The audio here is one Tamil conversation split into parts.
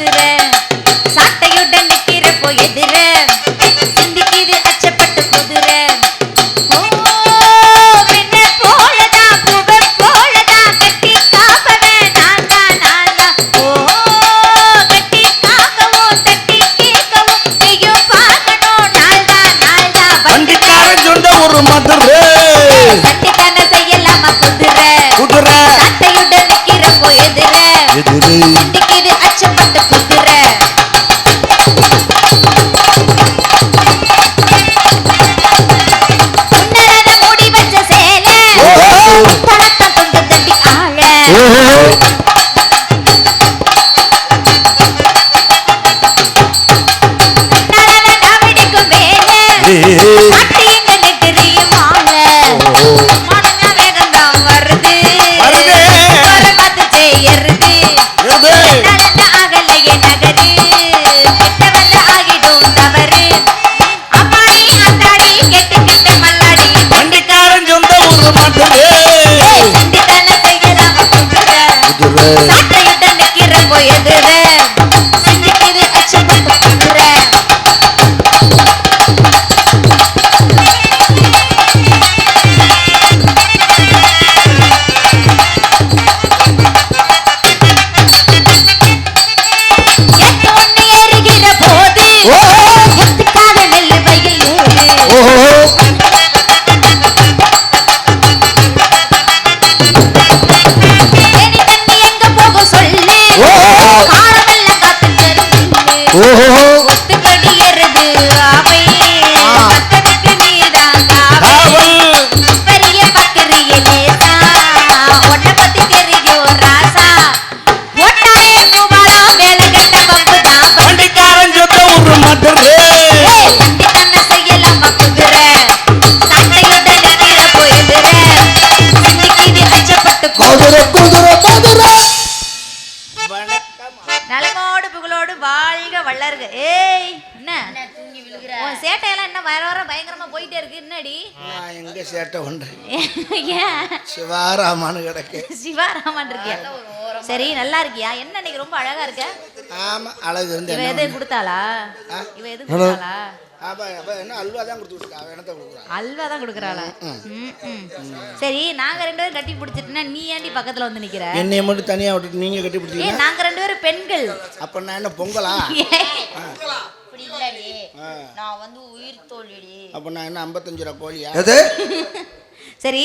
रे புகழோடு வாழ்க வள்ளர்க ஏய் என்ன? உன் சேட்டையெல்லாம் என்ன வர வர பயங்கரமா போயிட்டே இருக்கு. என்னடி? எங்க சேட்டை பண்றேன் ஏன்? சிவாராமான்னு கிடக்கு. சிவாராமன் இருக்கியா? சரி நல்லா இருக்கியா? என்ன இன்னைக்கு ரொம்ப அழகா இருக்க? ஆமா அழகு வந்து இவ என்ன எது கொடுத்தாளா? இவ எது கொடுத்தாளா? ஆமா அப்ப என்ன அல்வா தான் கொடுக்குறாளா. சரி நாங்க ரெண்டு பேரும் கட்டி பிடிச்சிட்டுனா நீ ஏன்டி பக்கத்துல வந்து நிக்கிற? என்னைய மட்டும் தனியா விட்டுட்டு நீங்க கட்டி பிடிச்சீங்க நாங்க பெண்கள். அப்ப நான் என்ன பொங்கலா? அப்படி இல்லடி. நான் வந்து உயிர் தோல்விடி அப்ப நான் என்ன ஐம்பத்தஞ்சு ரூபா கோழியா? எது? சரி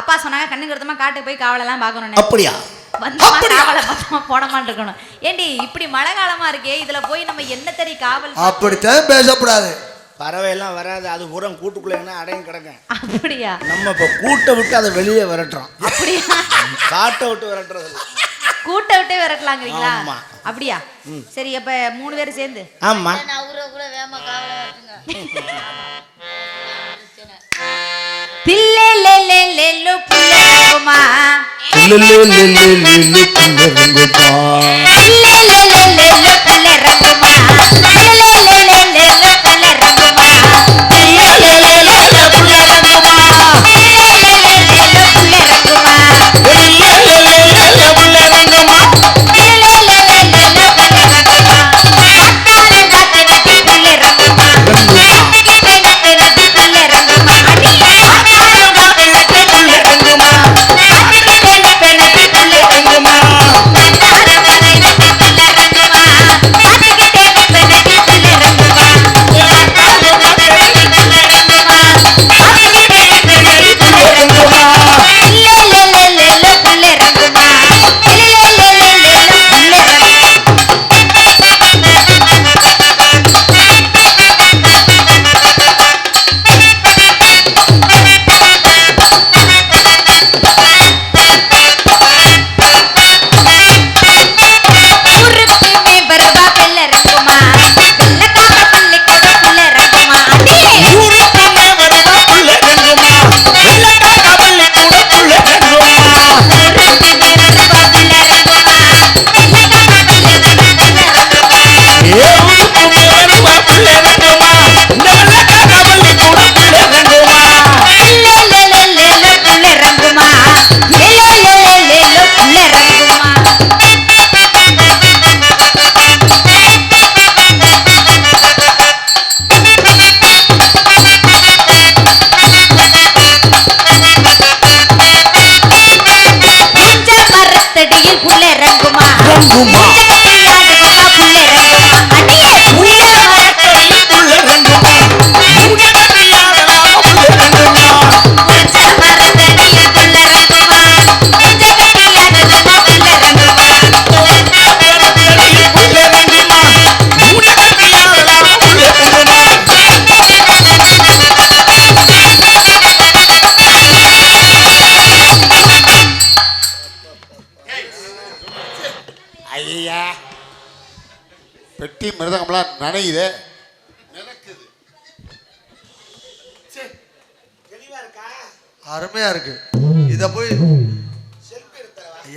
அப்பா சொன்னாங்க கண்ணு கருத்தமா காட்டுக்கு போய் காவலெல்லாம் பார்க்கணும் அப்படியா? வந்து காவலை பத்திரமா போடமான் இருக்கணும் ஏண்டி இப்படி மழை காலமா இருக்கே இதுல போய் நம்ம என்ன தெரி காவல் அப்படித்தான் பேசக்கூடாது பறவை எல்லாம் வராது அது பூரம் கூட்டுக்குள்ள அடையும் கிடக்கும் அப்படியா? நம்ம இப்ப கூட்டை விட்டு அதை வெளியே விரட்டுறோம். அப்படியா? காட்டை விட்டு விரட்டுறது. கூட்ட விட்டே விரட்டலாங்கிறீங்களா? ஆமா. அப்படியா? சரி அப்ப மூணு பேரும் சேர்ந்து. ஆமா. தில்லேலேலேலேலோ புள்ளக்குமா புல்லருங்குப்பா. தில்லேலேலேலேலோ புள்ளரங்குமா தில்லேலேலேலேலோ மிருதங்கம்லாம் நனையுது. அருமையா இருக்கு. இத போய்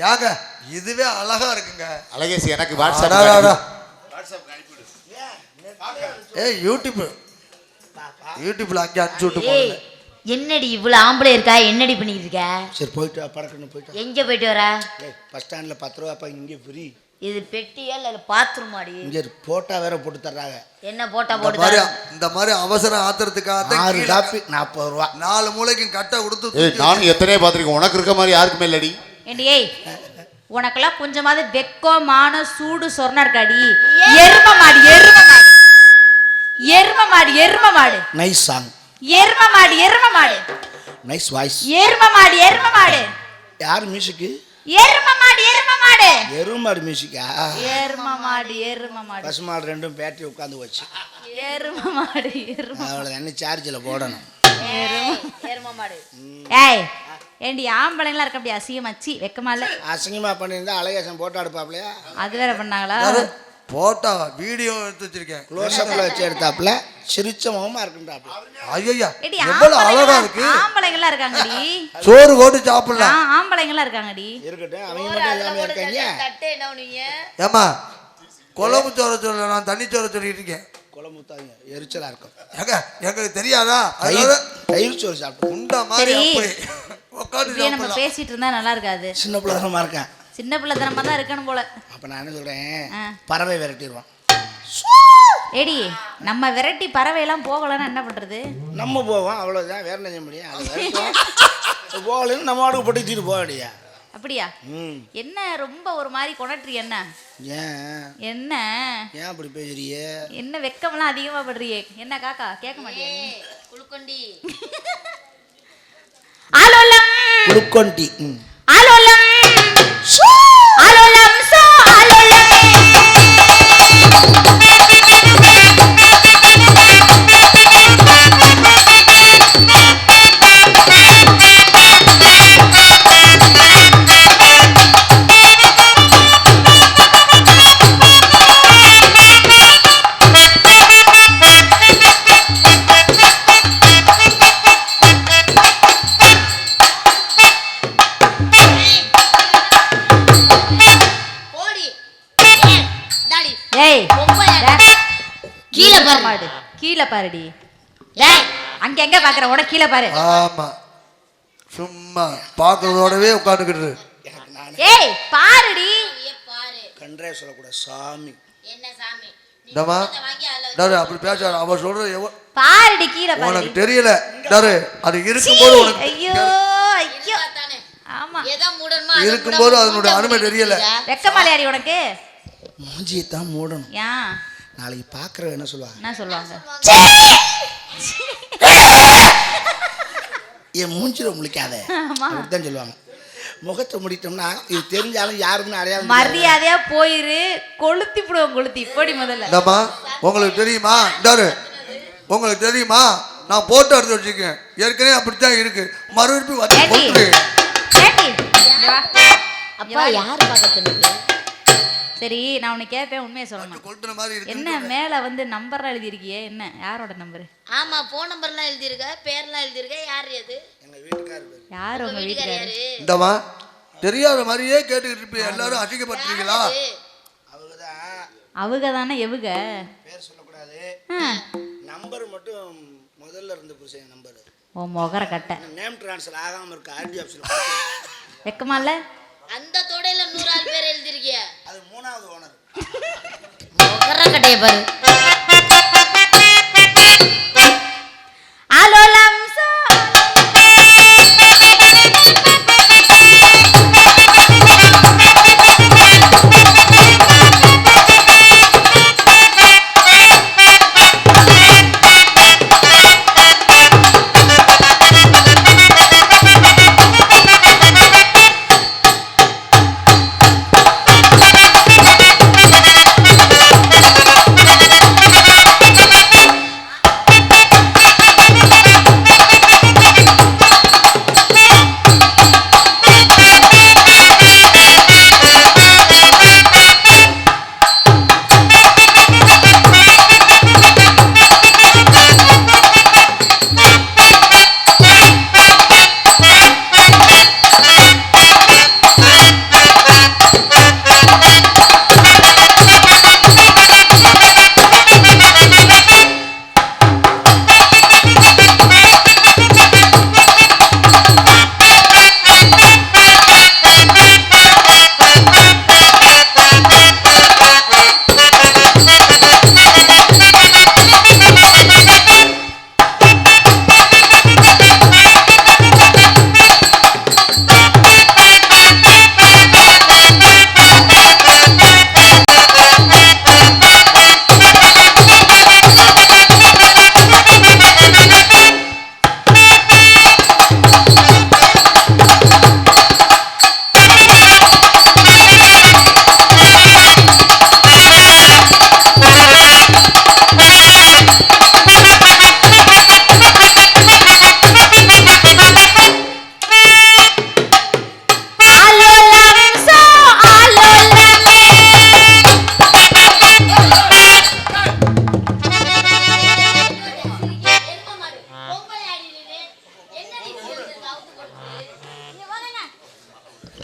ஏங்க இதுவே அழகா இருக்குங்க. அழகேசி எனக்கு. வாட்ஸ்அப் ஏய் யூடியூப் யூடியூப்ல அங்கே அனுப்பிச்சு விட்டு என்னடி இவ்வளவு ஆம்பளை இருக்கா? என்னடி பண்ணிட்டு இருக்க? சரி போயிட்டு படக்குன்னு போயிட்டு. எங்க போயிட்டு வர? பஸ் ஸ்டாண்டில் பத்து ரூபாப்பா இங்கே ஃப்ரீ இது பெட்டியா இல்ல பாத்ரூமாடி இங்கே போட்டா வேற போட்டு தர்றாங்க. என்ன போட்டா போட்டு மாதிரி தர? இந்த மாதிரி அவசரம் ஆத்திரத்துக்காக ஆறு காப்பி நாற்பது ரூபா. நாலு மூளைக்கும் கட்டை கொடுத்து நானும் எத்தனையோ பார்த்துருக்கேன். உனக்கு இருக்க மாதிரி யாருக்குமே இல்லடி. ஏண்டி ஏய் உனக்கெல்லாம் கொஞ்சமாவது வெக்கம் மானம் சூடு சொரண இருக்காடி. எரும மாடு எரும மாடு. எரும மாடு எரும மாடு. நைஸ் சாங் எரும மாடு எரும மாடு. நைஸ் வாய்ஸ் எரும மாடு எரும மாடு. யார் மியூசிக்கு எரும மாடு எரும மாடு மியூசிக்கா? எரும மாடு எரும மாடு பசுமாடு ரெண்டும் பேட்டரி உட்காந்து வச்சு எரும மாடு எரும அவ்வளோ என்ன சார்ஜில் போடணும். எரும மாடு ஏய் ஏண்டி ஆம்பளைங்களா இருக்க அப்படி அசிங்கமாச்சி வெக்கமா இல்ல? அசிங்கமாக பண்ணியிருந்தா அழகேசன் போட்டோ எடுப்பாப்லையா? அது வேற பண்ணாங்களா? போட்டா வீடியோ எடுத்து வச்சிருக்கேன். க்ளோஸ்அப்பில் வச்சு எடுத்தாப்புல சிரிச்ச முகமாக இருக்குன்றாப்புல ஐயா எவ்வளவு அழகா இருக்கு. ஆம்பளைங்களா இருக்காங்கடி. சோறு போட்டு சாப்பிடலாம். ஆம்பளைங்களா இருக்காங்கடி. இருக்கட்டும் அவங்க மட்டும் எல்லாமே இருக்காங்க. ஏமா குழம்பு சோற சொல்ல நான் தண்ணி சோற சொல்லிட்டு இருக்கேன். குழம்புத்தாங்க எரிச்சலாக இருக்கும். ஏங்க எங்களுக்கு தெரியாதா? தயிர் அதனால தயிர் சோறு சாப்பிட்டு உண்டா மாதிரி உட்காந்து நம்ம பேசிட்டு இருந்தா நல்லா இருக்காது. சின்ன பிள்ளைமா இருக்கேன். சின்ன பிள்ளைத்தனமா தான் இருக்கணும் போல. அப்போ நான் என்ன சொல்கிறேன் ஆ. பறவை விரட்டிடுவான் ஏடி நம்ம விரட்டி பறவை எல்லாம் போகலன்னா என்ன பண்றது? நம்ம போவோம் அவ்வளோதான் வேற என்ன செய்ய முடியும்? அது. போகலன்னு நம்ம வாடகை போட்டு போகடியா அப்படியா? ம். என்ன ரொம்ப ஒரு மாதிரி கொணட்ரி என்ன? ஏன்? என்ன? ஏன் அப்படி பேசுறியே என்ன வெக்கம்லாம் அதிகமா படுறியே என்ன காக்கா கேட்க மாட்டியா நீ? ஆலோலம்! குளுக்கொண்டி. கீழே பாருடி. டேய் அங்க எங்க பாக்குற? உட கீழே பாரு. ஆமா. சும்மா. பார்க்கறதோடவே உட்காந்துக்கிட்டு ஏய் பாருடி. பாரு. கன்றே சொல்லக்கூடாது சாமி. என்ன சாமி? இந்தமா டாரு அப்படி பேசாத. அவ சொல்றது எவ்வளவு பாருடி கீழே உனக்கு தெரியல. டாரு அது இருக்கும்போது உனக்கு ஐயோ ஐயோ. ஆமா. எதை மூடணுமோ அதை இருக்கும்போது மூடாம அதனுடைய அருமை தெரியல. இருக்கியா? வெக்கமாலையாடி உனக்கு? மூஞ்சியை தான் மூடணும். ஏன் நாளைக்கு பார்க்குறவ என்ன சொல்லுவாங்க? என்ன சொல்லுவாங்க? என் மூஞ்சில முழிக்காத. ஆமா. அப்படித்தான் சொல்லுவாங்க. முகத்தை முடிட்டோம்னா இது தெரிஞ்சாலும் யாருன்னு அடையாளம். மரியாதையா போயிரு கொளுத்தி போடுவோம் கொளுத்தி. போடி முதல்ல. இந்தம்மா உங்களுக்கு தெரியுமா? டாரு உங்களுக்கு தெரியுமா? நான் போட்டோ எடுத்து வச்சிருக்கேன். ஏற்கனவே அப்படித்தான் இருக்கு. மறுபடியும் வந்து வா. அப்பா யாரு பக்கத்துனுக்கு சரி நான் உன்னை கேட்பேன் உண்மையை சொல்லணும். கொளுத்துன மாதிரி இருக்கு என்ன மேல வந்து நம்பர்லாம் எழுதியிருக்கியே? என்ன? யாரோட நம்பர் ஆமா போன் நம்பர்லாம் எழுதிருக்க பேர்லாம் எழுதிருக்க யார் அது எங்க வீட்டுக்காரர் பேரு. யார் உங்க வீட்டுக்கார வீட்டுக்காரரு யாரு? இந்தம்மா தெரியாத மாதிரியே கேட்டுக்கிட்டு இருப்பீங்க எல்லாரும் அசிங்கப்பட்டிருக்கீங்களா யாரு? அவங்க தான் எவுக? பேர் சொல்லக்கூடாது. நம்பர் மட்டும் முதல்ல இருந்து புருஷன் நம்பர் உன் முகர கட்டை. நேம் ட்ரான்ஸ்ஃபர் ஆகாம இருக்கு ஆர்டி ஆஃபீஸில் வெக்கமா இல்ல? அந்த தொடையில நூறாறு பேர் எழுதிருக்கிய அது மூணாவது ஓனர். கட்டைய பாரு.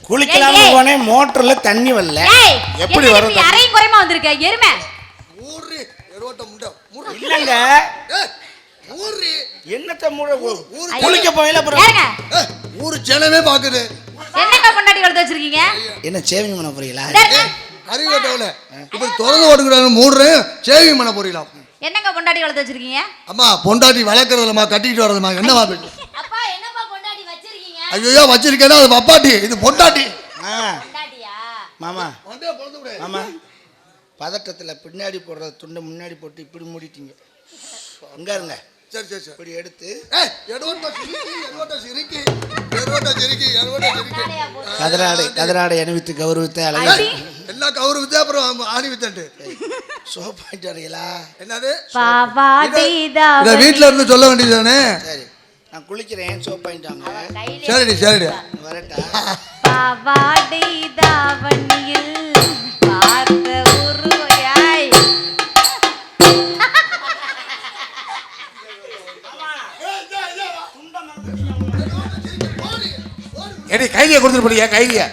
ஏய். போனேன் மோட்டர்ல தண்ணி வரல. எப்படி வரும் அரையும் குறையுமா வந்திருக்க? எருமை. ஊர்ரி எருவட்ட முண்டை. இல்லங்க. ஊர்ரி என்னத்த மூட ஊரு குளிக்க போயில அப்புறம் ஊரு ஜனமே பாக்குது. என்னங்க கொண்டாடி வளர்த்து வச்சிருக்கீங்க? என்ன சேவிங் பண்ண போறீங்களா? இந்த இருங்க. அறிவு கட்டவில்ல. இப்படி திறந்து ஓடுகிறாங்க மூடுறேன் சேவிங் பண்ண போறீங்களாம் என்னங்க கொண்டாடி வளர்த்து வச்சிருக்கீங்க? அம்மா பொண்டாட்டி வளர்க்கறதுலம்மா கட்டிட்டு வரதுமா என்னவா பேச்சு அப்பா என்னப்பா கொண்டாடி வச்சிருக்கீங்க ஐயோ வச்சிருக்கேன்னா அது பப்பாட்டி இது பொண்டாட்டி. மாமா. மாமா பதட்டத்துல பின்னாடி போடுற துண்டை முன்னாடி போட்டு இப்படி மூடிட்டீங்க. அங்க இருங்க. சரி சரி சரி. இப்படி எடுத்து. கதராடை கதராடை அணிவித்து கௌரவித்து அழகு. எல்லாம் கவுரு வித்து அப்புறம் ஆணி வித்தன்ட்டு சோப் வாங்கிட்டு வரீங்களா என்னது? வீட்ல இருந்து சொல்ல வேண்டியதுதானே? சரி. நான் குளிக்கிறேன் சோப் வாங்கிட்டு வாங்க. சரிடி சரிடி. வரட்டா? பாவாடை தாவணியில் பார்த்த உருவாய் ஏடி கைதியை கொடுத்துட்டு போறியா? கைதியை